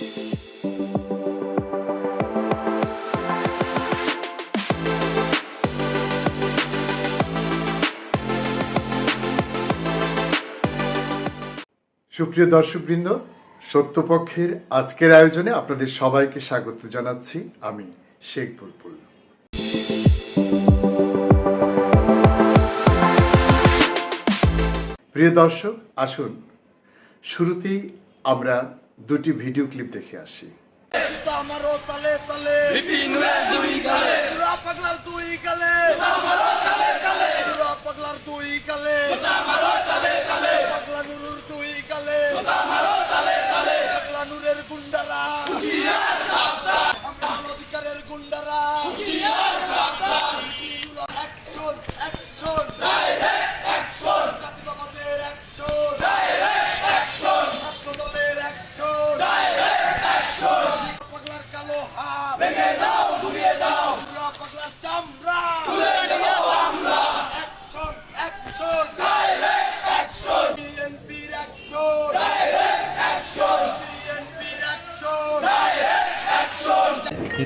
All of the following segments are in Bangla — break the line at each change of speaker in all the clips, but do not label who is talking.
সুপ্রিয় দর্শকবৃন্দ, সত্যপক্ষের আজকের আয়োজনে আপনাদের সবাইকে স্বাগত জানাচ্ছি আমি শেখ বুলবুল। প্রিয় দর্শক, আসুন, শুরুতেই আমরা দুটি ভিডিও ক্লিপ দেখে আসি।
দুই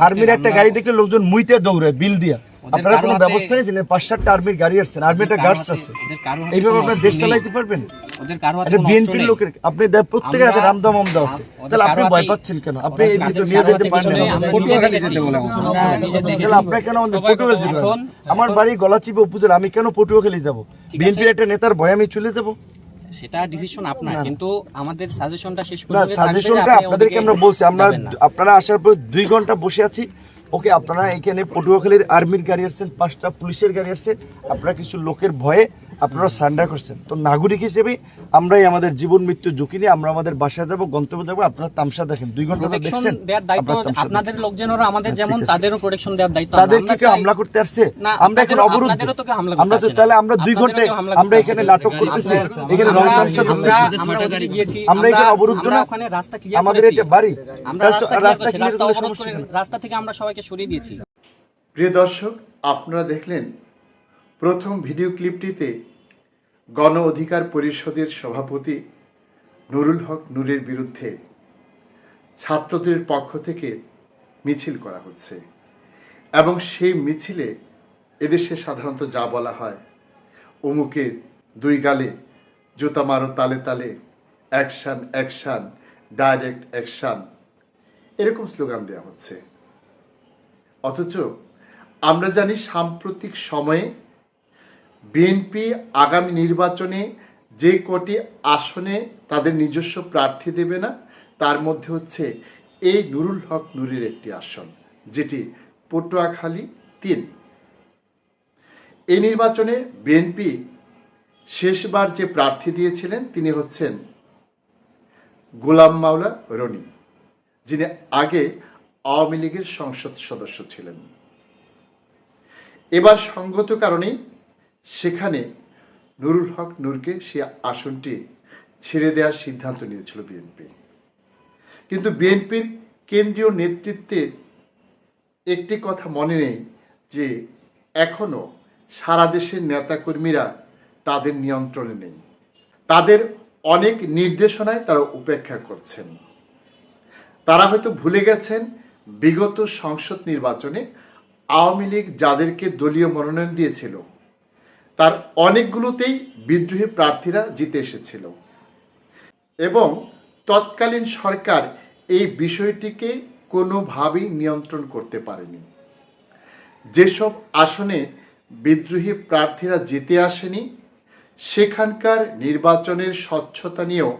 আর্মির একটা গাড়ি দেখলে লোকজন মুইতে দৌড়ে বিল দিয়া। আপনারা কোনো ব্যবস্থা নিয়েছেন পাঁচ সাতটা আর্মির গাড়ি আসছেন আর্মির একটা গার্ডস আছে এইভাবে আপনার দেশ চালাইতে পারবেন?
ওদের কারও হাতে
এটা বিএনপির লোকের আপনি দে- হাতে রামদা মামদা আছে। তাহলে আপনি ভয় পাচ্ছেন কেন? আপনি এই দিকে নিয়ে যেতে পারেন
নেই,
না।
আমরা পটুয়াখালী যেতে বলে আমরা নিজে দেখেছি।
তাহলে আপনার কেন আমাদের পটুয়াখালী যেতে আমার বাড়ি গলা গলাচিপে উপজেলা আমি কেন পটুয়াখালী যাব?
ঠিক
বিএনপির একটা নেতার ভয় আমি চলে যাব।
সেটা ডিসিশন আপনার কিন্তু আমাদের সাজেশনটা শেষ পর্যন্ত
সাজেশনটা আপনাদেরকে আমরা বলছি? আমরা আপনারা আসার পর দুই ঘণ্টা বসে আছি। ওকে আপনারা এখানে পটুয়াখালীর আর্মির গাড়ি আসছেন পাঁচটা পুলিশের গাড়ি আসছে। আপনারা কিছু লোকের ভয়ে আপনারা সান্ডার করছেন। তো নাগরিক হিসেবে আমরাই আমাদের জীবন মৃত্যু ঝুঁকি নিয়ে আমরা আমাদের বাসায় যাব গন্তব্য যাব আপনারা তামসা দেখেন। দুই
ঘণ্টা
দেখছেন।
আপনাদের। লোকজনেরও আমাদের
হ্যাঁ,
যেমন তাদেরও প্রোটেকশন দেওয়ার দায়িত্ব
তাদের কি হামলা করতে আসছে? আমরা এখন
করতে
আমরা তো তাহলে আমরা দুই ঘন্টায় আমরা এখানে নাটক করতেছি। এখানে রং তামসা করতেছি।
আমরা
এখানে অবরুদ্ধ
আমরা
না।
ওখানে রাস্তা ক্লিয়ার
আমাদের এটা বাড়ি।
আমরা
রাস্তা-
ক্লিয়ার অবরোধ। রাস্তা থেকে আমরা সবাইকে সরিয়ে দিয়েছি।
প্রিয় দর্শক আপনারা দেখলেন প্রথম ভিডিও ক্লিপটিতে গণ অধিকার পরিষদের সভাপতি নুরুল হক নুরের বিরুদ্ধে ছাত্রদের পক্ষ থেকে মিছিল করা হচ্ছে। এবং সেই মিছিলে এদেশে সাধারণত যা বলা হয়, অমুকে দুই গালে, জুতা মারো তালে তালে, অ্যাকশান অ্যাকশান, ডাইরেক্ট অ্যাকশান, এরকম স্লোগান দেওয়া হচ্ছে। অথচ আমরা জানি সাম্প্রতিক সময়ে বিএনপি আগামী নির্বাচনে যে কটি আসনে তাদের নিজস্ব প্রার্থী দেবে না, তার মধ্যে হচ্ছে এই নুরুল হক নুরের একটি আসন, যেটি পটুয়াখালী তিন। এই নির্বাচনে বিএনপি শেষবার যে প্রার্থী দিয়েছিলেন, তিনি হচ্ছেন গোলাম মাওলা রনি, যিনি আগে আওয়ামী লীগের সংসদ সদস্য ছিলেন। এবার সঙ্গত কারণেই সেখানে নুরুল হক নূরকে সে আসনটি ছেড়ে দেওয়ার সিদ্ধান্ত নিয়েছিল বিএনপি। কিন্তু বিএনপির কেন্দ্রীয় নেতৃত্বের একটি কথা মনে নেই যে এখনও সারা দেশের নেতাকর্মীরা তাদের নিয়ন্ত্রণে নেই। তাদের অনেক নির্দেশনায় তারা উপেক্ষা করছেন। তারা হয়তো ভুলে গেছেন, বিগত সংসদ নির্বাচনে আওয়ামী লীগ যাদেরকে দলীয় মনোনয়ন দিয়েছিল তার অনেকগুলোতেই বিদ্রোহী প্রার্থীরা জিতে এসেছিল। এবং তৎকালীন সরকার এই বিষয়টিকে কোনোভাবেই নিয়ন্ত্রণ করতে পারেনি। যেসব আসনে বিদ্রোহী প্রার্থীরা জিতে আসেনি, সেখানকার নির্বাচনের স্বচ্ছতা নিয়েও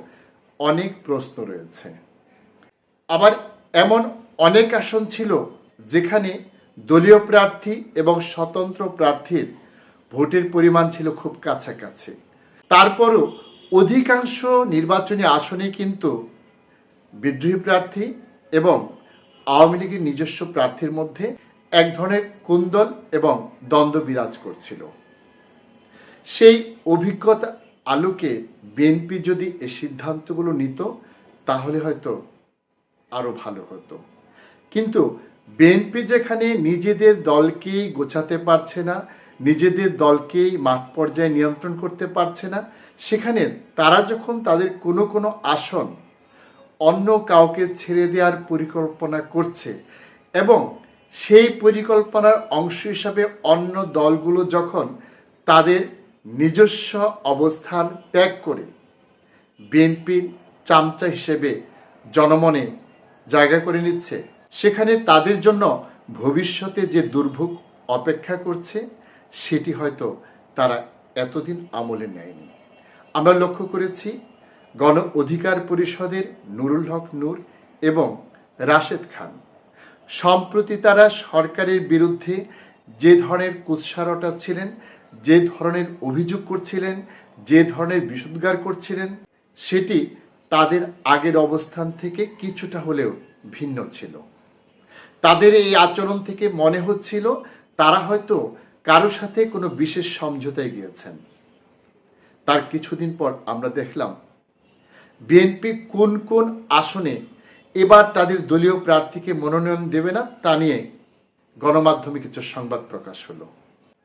অনেক প্রশ্ন রয়েছে। আবার এমন অনেক আসন ছিল যেখানে দলীয় প্রার্থী এবং স্বতন্ত্র প্রার্থীর ভোটের পরিমাণ ছিল খুব কাছাকাছি। তারপরও অধিকাংশ নির্বাচনী আসনে কিন্তু বিদ্রোহী প্রার্থী এবং আওয়ামী লীগের নিজস্ব প্রার্থীর মধ্যে এক ধরনের কুন্দল এবং দ্বন্দ্ব বিরাজ করছিল। সেই অভিজ্ঞতা আলোকে বিএনপি যদি এই সিদ্ধান্তগুলো নিত, তাহলে হয়তো আরও ভালো হতো। কিন্তু বিএনপি যেখানে নিজেদের দলকেই গোছাতে পারছে না নিজেদের দলকেই মাঠ পর্যায়ে নিয়ন্ত্রণ করতে পারছে না। সেখানে তারা যখন তাদের কোনো কোনো আসন অন্য কাউকে ছেড়ে দেওয়ার পরিকল্পনা করছে এবং সেই পরিকল্পনার অংশ হিসাবে অন্য দলগুলো যখন তাদের নিজস্ব অবস্থান ত্যাগ করে বিএনপির চামচা হিসেবে জনমনে জায়গা করে নিচ্ছে, সেখানে তাদের জন্য ভবিষ্যতে যে দুর্ভোগ অপেক্ষা করছে সেটি হয়তো তারা এতদিন আমলে নেয়নি। আমরা লক্ষ্য করেছি গণ অধিকার পরিষদের নুরুল হক নূর এবং রাশেদ খান। সম্প্রতি তারা সরকারের বিরুদ্ধে যে ধরনের কুৎসারটা ছিলেন, যে ধরনের অভিযোগ করছিলেন, যে ধরনের বিশুদ্গার করছিলেন, সেটি তাদের আগের অবস্থান থেকে কিছুটা হলেও ভিন্ন ছিল। তাদের এই আচরণ থেকে মনে হচ্ছিল তারা হয়তো কারও সাথে কোনো বিশেষ সমঝোতায় গিয়েছেন তার কিছুদিন পর আমরা দেখলাম বিএনপি কোন কোন আসনে এবার তাদের দলীয় প্রার্থীকে মনোনয়ন দেবে না তা নিয়ে গণমাধ্যমে কিছু সংবাদ প্রকাশ হলো।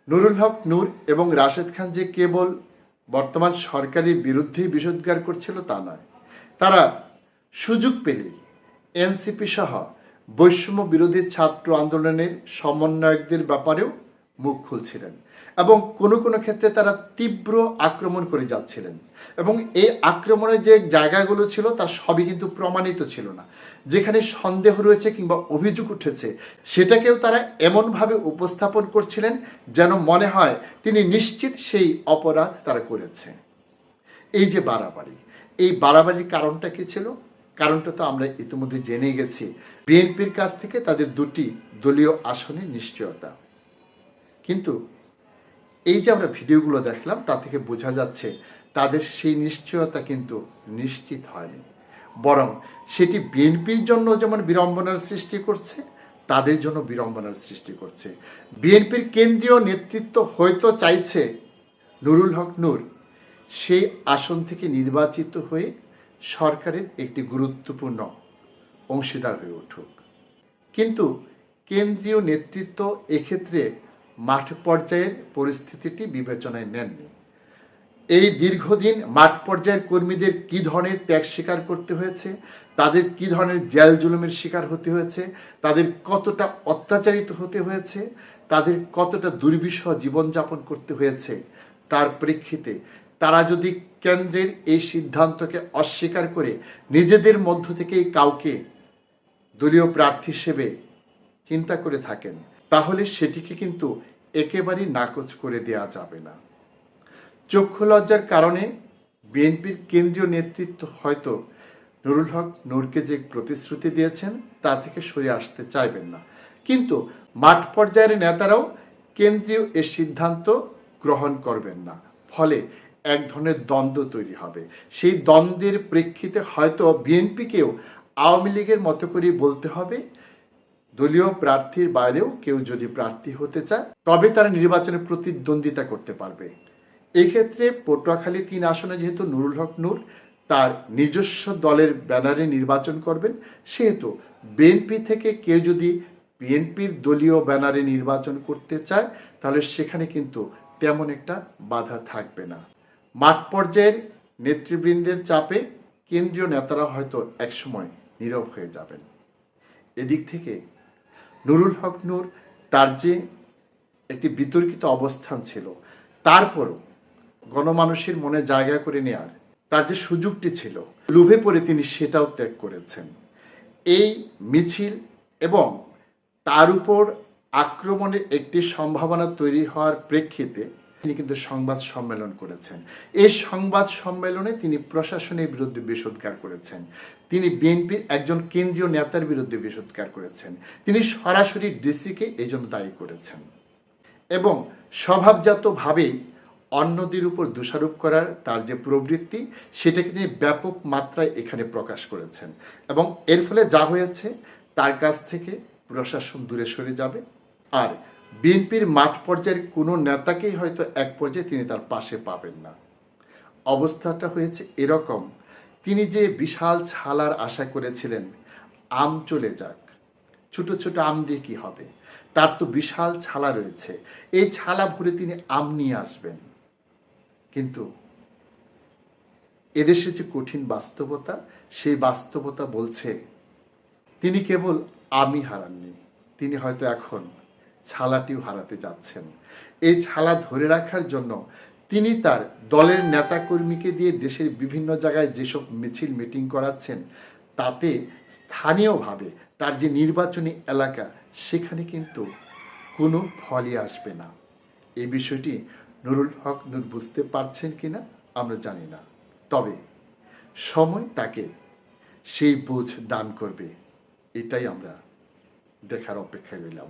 নুরুল হক, নূর এবং রাশেদ খান যে কেবল বর্তমান সরকারের বিরুদ্ধেই বিষোদ্গার করছিল তা নয়। তারা সুযোগ পেলেই এনসিপি সহ বৈষম্য বিরোধী ছাত্র আন্দোলনের সমন্বয়কদের ব্যাপারেও মুখ খুলছিলেন এবং কোনো কোনো ক্ষেত্রে তারা তীব্র আক্রমণ করে যাচ্ছিলেন। এবং এই আক্রমণের যে জায়গাগুলো ছিল, তা সবই কিন্তু প্রমাণিত ছিল না। যেখানে সন্দেহ রয়েছে কিংবা অভিযোগ উঠেছে, সেটাকেও তারা এমনভাবে উপস্থাপন করছিলেন যেন মনে হয় তিনি নিশ্চিত সেই অপরাধ তারা করেছে। এই যে বাড়াবাড়ি, এই বাড়াবাড়ির কারণটা কি ছিল? কারণটা তো আমরা ইতিমধ্যে জেনে গেছি। বিএনপির কাছ থেকে তাদের দুটি দলীয় আসনের নিশ্চয়তা। কিন্তু এই যে আমরা ভিডিওগুলো দেখলাম, তা থেকে বোঝা যাচ্ছে তাদের সেই নিশ্চয়তা কিন্তু নিশ্চিত হয়নি। বরং সেটি বিএনপির জন্য যেমন বিড়ম্বনার সৃষ্টি করছে, তাদের জন্য বিড়ম্বনার সৃষ্টি করছে। বিএনপির কেন্দ্রীয় নেতৃত্ব হয়তো চাইছে নুরুল হক নূর সেই আসন থেকে নির্বাচিত হয়ে সরকারের একটি গুরুত্বপূর্ণ অংশীদার হয়ে উঠুক। কিন্তু কেন্দ্রীয় নেতৃত্ব এক্ষেত্রে মাঠ পর্যায়ের পরিস্থিতিটি বিবেচনায় নেননি। এই দীর্ঘদিন মাঠ পর্যায়ের কর্মীদের কি ধরনের ত্যাগ স্বীকার করতে হয়েছে? তাদের কি ধরনের জেল জুলুমের শিকার হতে হয়েছে? তাদের কতটা অত্যাচারিত হতে হয়েছে? তাদের কতটা দুর্বিষহ জীবনযাপন করতে হয়েছে? তার প্রেক্ষিতে তারা যদি কেন্দ্রের এই সিদ্ধান্তকে অস্বীকার করে নিজেদের মধ্য থেকেই কাউকে দলীয় প্রার্থী হিসেবে চিন্তা করে থাকেন, তাহলে সেটিকে কিন্তু একেবারেই নাকচ করে দেয়া যাবে না। চক্ষু লজ্জার কারণে বিএনপির কেন্দ্রীয় নেতৃত্ব হয়তো নুরুল হক নূরকে যে প্রতিশ্রুতি দিয়েছেন তা থেকে সরে আসতে চাইবেন না। কিন্তু মাঠ পর্যায়ের নেতারাও কেন্দ্রীয় এ সিদ্ধান্ত গ্রহণ করবেন না। ফলে এক ধরনের দ্বন্দ্ব তৈরি হবে। সেই দ্বন্দ্বের প্রেক্ষিতে হয়তো বিএনপিকেও আওয়ামী লীগের মতো করে বলতে হবে দলীয় প্রার্থীর বাইরেও কেউ যদি প্রার্থী হতে চায়, তবে তারা নির্বাচনে প্রতিদ্বন্দ্বিতা করতে পারবে। এই ক্ষেত্রে পটুয়াখালী তিন আসনে যেহেতু নুরুল হক নূর, তার নিজস্ব দলের ব্যানারে নির্বাচন করবেন, সেহেতু বিএনপি থেকে কেউ যদি বিএনপির দলীয় ব্যানারে নির্বাচন করতে চায়, তাহলে সেখানে কিন্তু তেমন একটা বাধা থাকবে না। মাঠ পর্যায়ের নেতৃবৃন্দের চাপে কেন্দ্রীয় নেতারা হয়তো একসময় নীরব হয়ে যাবেন। এদিক থেকে নুরুল হক নূর, তার যে একটি বিতর্কিত অবস্থান ছিল, তারপরও গণমানুষের মনে জায়গা করে নেওয়ার তার যে সুযোগটি ছিল, লোভে পড়ে তিনি সেটাও ত্যাগ করেছেন। এই মিছিল এবং তার উপর আক্রমণের একটি সম্ভাবনা তৈরি হওয়ার প্রেক্ষিতে তিনি কিন্তু সংবাদ সম্মেলন করেছেন। এই সংবাদ সম্মেলনে তিনি প্রশাসনের বিরুদ্ধে বিষোদ্গার করেছেন। তিনি বিএনপির একজন কেন্দ্রীয় নেতার বিরুদ্ধে বিষোদ্গার করেছেন। তিনি সরাসরি ডিসিকে এই জন্য দায়ী করেছেন। এবং স্বভাবজাতভাবেই অন্যদের উপর দোষারোপ করার তার যে প্রবৃত্তি, সেটাকে তিনি ব্যাপক মাত্রায় এখানে প্রকাশ করেছেন। এবং এর ফলে যা হয়েছে, তার কাছ থেকে প্রশাসন দূরে সরে যাবে। আর বিএনপির মাঠ পর্যায়ের কোনো নেতাকেই হয়তো এক পর্যায়ে তিনি তার পাশে পাবেন না। অবস্থাটা হয়েছে এরকম। তিনি যে বিশাল ছালার আশা করেছিলেন, আম চলে যাক। ছোট ছোট আম দিয়ে কি হবে? তার তো বিশাল ছালা রয়েছে। এই ছালা ভরে তিনি আম নিয়ে আসবেন। কিন্তু এদেশে যে কঠিন বাস্তবতা, সেই বাস্তবতা বলছে, তিনি কেবল আমি হারাননি। তিনি হয়তো এখন ছালাটিও হারাতে যাচ্ছেন এই ছালা ধরে রাখার জন্য তিনি তার দলের নেতাকর্মীকে দিয়ে দেশের বিভিন্ন জায়গায় যেসব মিছিল মিটিং করাচ্ছেন, তাতে স্থানীয়ভাবে তার যে নির্বাচনী এলাকা, সেখানে কিন্তু কোনো ফলই আসবে না। এই বিষয়টি নুরুল হক নূর বুঝতে পারছেন কিনা, আমরা জানি না। তবে সময় তাকে সেই বোঝ দান করবে, এটাই আমরা দেখার অপেক্ষায় রইলাম।